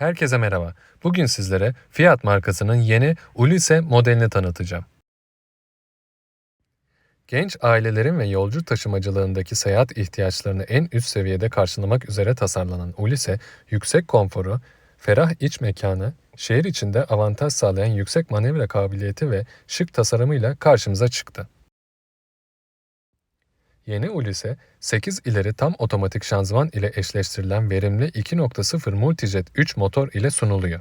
Herkese merhaba. Bugün sizlere Fiat markasının yeni Ulisse modelini tanıtacağım. Genç ailelerin ve yolcu taşımacılığındaki seyahat ihtiyaçlarını en üst seviyede karşılamak üzere tasarlanan Ulisse, yüksek konforu, ferah iç mekanı, şehir içinde avantaj sağlayan yüksek manevra kabiliyeti ve şık tasarımıyla karşımıza çıktı. Yeni Ulisse, 8 ileri tam otomatik şanzıman ile eşleştirilen verimli 2.0 Multijet 3 motor ile sunuluyor.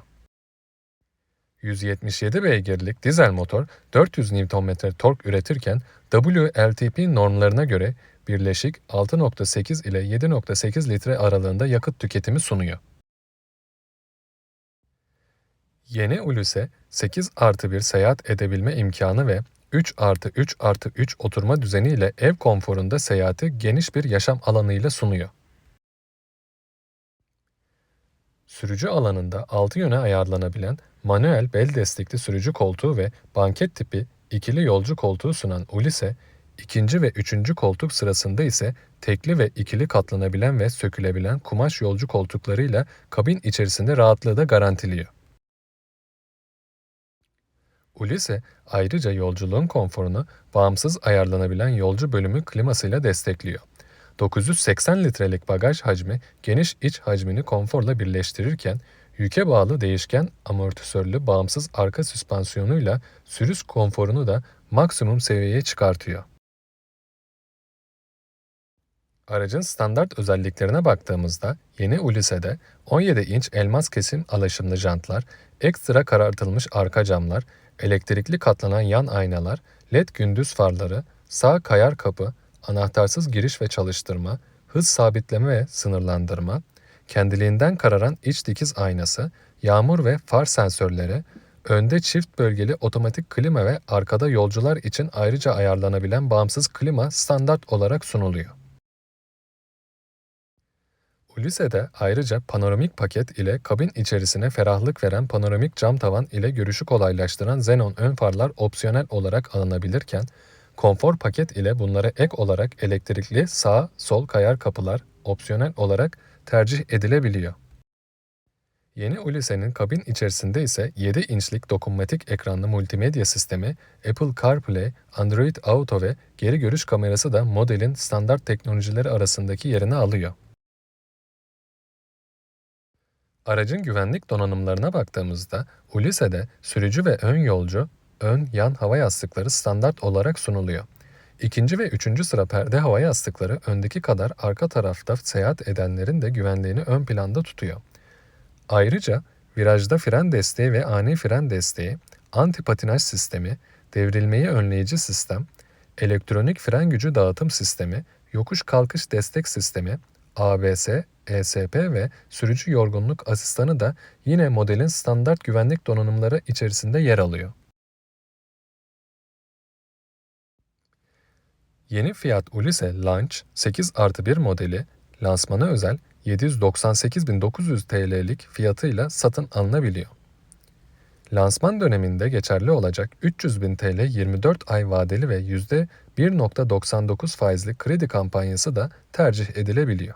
177 beygirlik dizel motor 400 Nm tork üretirken WLTP normlarına göre birleşik 6.8 ile 7.8 litre aralığında yakıt tüketimi sunuyor. Yeni Uluse 8 artı 1 seyahat edebilme imkanı ve 3 artı 3 artı 3 oturma düzeniyle ev konforunda seyahati geniş bir yaşam alanıyla sunuyor. Sürücü alanında 6 yöne ayarlanabilen manuel bel destekli sürücü koltuğu ve banket tipi ikili yolcu koltuğu sunan Ulisse, ikinci ve üçüncü koltuk sırasında ise tekli ve ikili katlanabilen ve sökülebilen kumaş yolcu koltuklarıyla kabin içerisinde rahatlığı da garantiliyor. Ulisse ayrıca yolculuğun konforunu bağımsız ayarlanabilen yolcu bölümü klimasıyla destekliyor. 980 litrelik bagaj hacmi geniş iç hacmini konforla birleştirirken yüke bağlı değişken amortisörlü bağımsız arka süspansiyonuyla sürüş konforunu da maksimum seviyeye çıkartıyor. Aracın standart özelliklerine baktığımızda yeni Ulisse'de 17 inç elmas kesim alaşımlı jantlar, ekstra karartılmış arka camlar, elektrikli katlanan yan aynalar, led gündüz farları, sağ kayar kapı, anahtarsız giriş ve çalıştırma, hız sabitleme ve sınırlandırma, kendiliğinden kararan iç dikiz aynası, yağmur ve far sensörleri, önde çift bölgeli otomatik klima ve arkada yolcular için ayrıca ayarlanabilen bağımsız klima standart olarak sunuluyor. Ulisse'de ayrıca panoramik paket ile kabin içerisine ferahlık veren panoramik cam tavan ile görüşü kolaylaştıran xenon ön farlar opsiyonel olarak alınabilirken, konfor paket ile bunlara ek olarak elektrikli sağ sol kayar kapılar opsiyonel olarak tercih edilebiliyor. Yeni Ulisse'nin kabin içerisinde ise 7 inçlik dokunmatik ekranlı multimedya sistemi, Apple CarPlay, Android Auto ve geri görüş kamerası da modelin standart teknolojileri arasındaki yerini alıyor. Aracın güvenlik donanımlarına baktığımızda Ulisse'de sürücü ve ön yolcu, ön yan hava yastıkları standart olarak sunuluyor. İkinci ve üçüncü sıra perde hava yastıkları öndeki kadar arka tarafta seyahat edenlerin de güvenliğini ön planda tutuyor. Ayrıca virajda fren desteği ve ani fren desteği, anti patinaj sistemi, devrilmeyi önleyici sistem, elektronik fren gücü dağıtım sistemi, yokuş kalkış destek sistemi, ABS, ESP ve sürücü yorgunluk asistanı da yine modelin standart güvenlik donanımları içerisinde yer alıyor. Yeni Fiat Ulisse Launch 8 artı 1 modeli lansmana özel 798.900 TL'lik fiyatıyla satın alınabiliyor. Lansman döneminde geçerli olacak 300.000 TL 24 ay vadeli ve %1.99 faizli kredi kampanyası da tercih edilebiliyor.